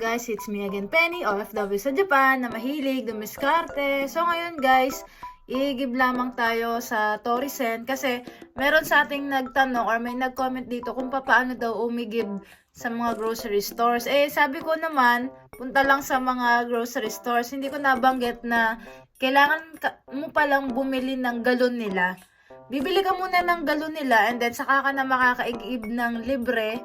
guys, it's me again Penny, OFW sa Japan, na mahilig, dumiskarte. So ngayon guys, i-give lamang tayo sa Torisen kasi meron sa ating nagtanong or may nag-comment dito kung paano daw umigib sa mga grocery stores. Eh sabi ko naman, punta lang sa mga grocery stores. Hindi ko nabanggit na kailangan ka- mo palang bumili ng galon nila. Bibili ka muna ng galon nila and then saka ka na makakaigib ng libre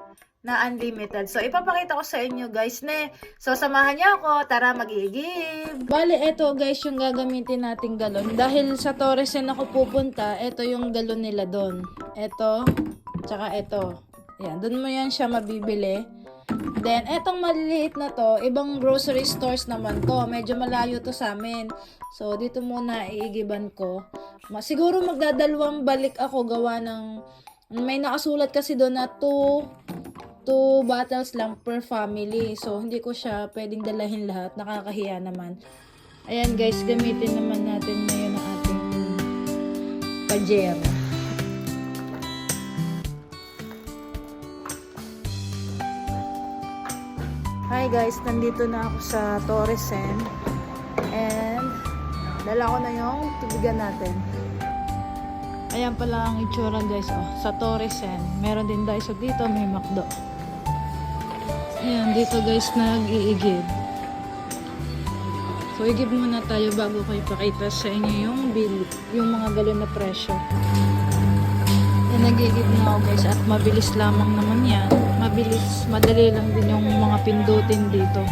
na unlimited. So, ipapakita ko sa inyo, guys, ne. So, samahan niyo ako. Tara, mag-iigib. Bale, eto, guys, yung gagamitin nating galon. Dahil sa Torresen ako pupunta, eto yung galon nila doon. Eto, tsaka eto. Yan, doon mo yan siya mabibili. Then, etong maliliit na to, ibang grocery stores naman to. Medyo malayo to sa amin. So, dito muna iigiban ko. Siguro magdadalawang balik ako gawa ng... May nakasulat kasi doon na 2 two bottles lang per family. So, hindi ko siya pwedeng dalahin lahat. Nakakahiya naman. Ayan guys, gamitin naman natin ngayon ang ating pajero. Hi guys, nandito na ako sa Torresen. And, dala ko na yung tubigan natin. Ayan pala ang itsura guys, oh, sa Torresen. Meron din guys, so dito may McDo. Ayan, dito guys nag-iigib. So, igib muna tayo bago ko ipakita sa inyo yung bill, yung mga galon na presyo. Ayan, nag-iigib na ako guys at mabilis lamang naman yan. Mabilis, madali lang din yung mga pindutin dito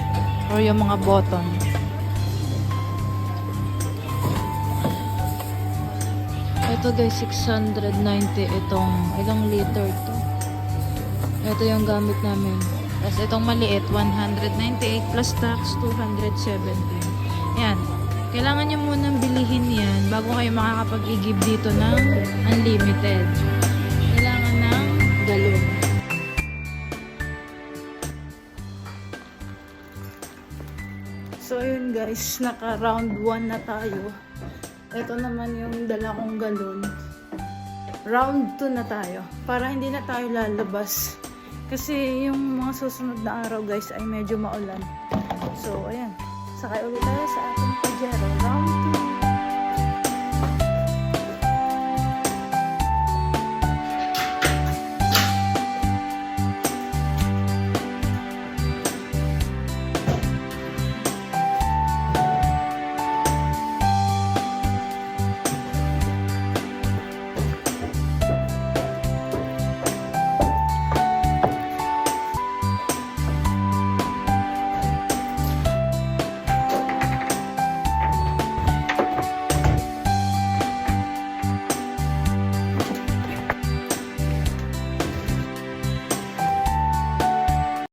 or yung mga button. Ito guys, 690 itong ilang liter to. Ito yung gamit namin. Tapos itong maliit, 198 plus tax, 270. Yan. Kailangan nyo munang bilihin yan bago kayo makakapag-igib dito ng unlimited. Kailangan ng galon. So yun guys, naka round 1 na tayo. Ito naman yung dala kong galon. Round 2 na tayo. Para hindi na tayo lalabas. Kasi yung mga susunod na araw guys ay medyo maulan. So ayan, sakay ulit tayo sa ating Pajero Ram